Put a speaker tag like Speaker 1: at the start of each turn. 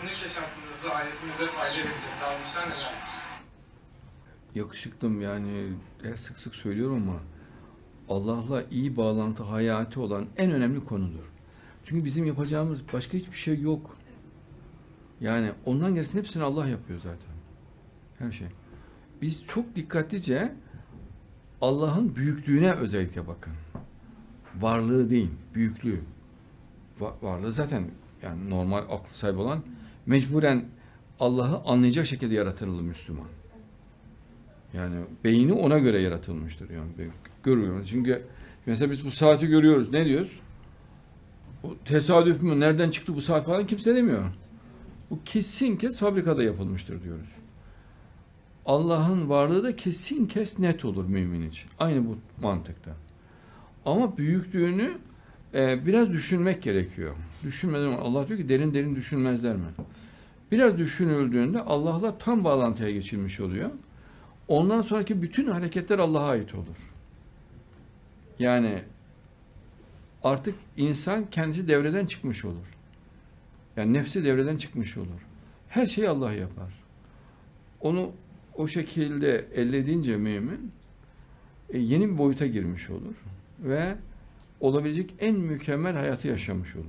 Speaker 1: günlük yaşantınızda ailesinize fayda verecek davranışlar nelerdir?
Speaker 2: yakışıklım yani e, sık sık söylüyorum ama Allah'la iyi bağlantı hayati olan en önemli konudur. Çünkü bizim yapacağımız başka hiçbir şey yok. Yani ondan gerisini hepsini Allah yapıyor zaten. Her şey. Biz çok dikkatlice Allah'ın büyüklüğüne özellikle bakın. Varlığı değil, büyüklüğü. Va- varlığı zaten yani normal aklı sahibi olan mecburen Allah'ı anlayacak şekilde yaratılır Müslüman. Yani beyni ona göre yaratılmıştır yani. Ben Görüyorum. Çünkü mesela biz bu saati görüyoruz. Ne diyoruz? Bu tesadüf mü? Nereden çıktı bu saat falan kimse demiyor. Bu kesin kes fabrikada yapılmıştır diyoruz. Allah'ın varlığı da kesin kes net olur mümin için. Aynı bu mantıkta. Ama büyüklüğünü e, biraz düşünmek gerekiyor. Düşünmeden Allah diyor ki derin derin düşünmezler mi? Biraz düşünüldüğünde Allah'la tam bağlantıya geçilmiş oluyor. Ondan sonraki bütün hareketler Allah'a ait olur. Yani artık insan kendisi devreden çıkmış olur. Yani nefsi devreden çıkmış olur. Her şeyi Allah yapar. Onu o şekilde ellediğince mümin e, yeni bir boyuta girmiş olur ve olabilecek en mükemmel hayatı yaşamış olur.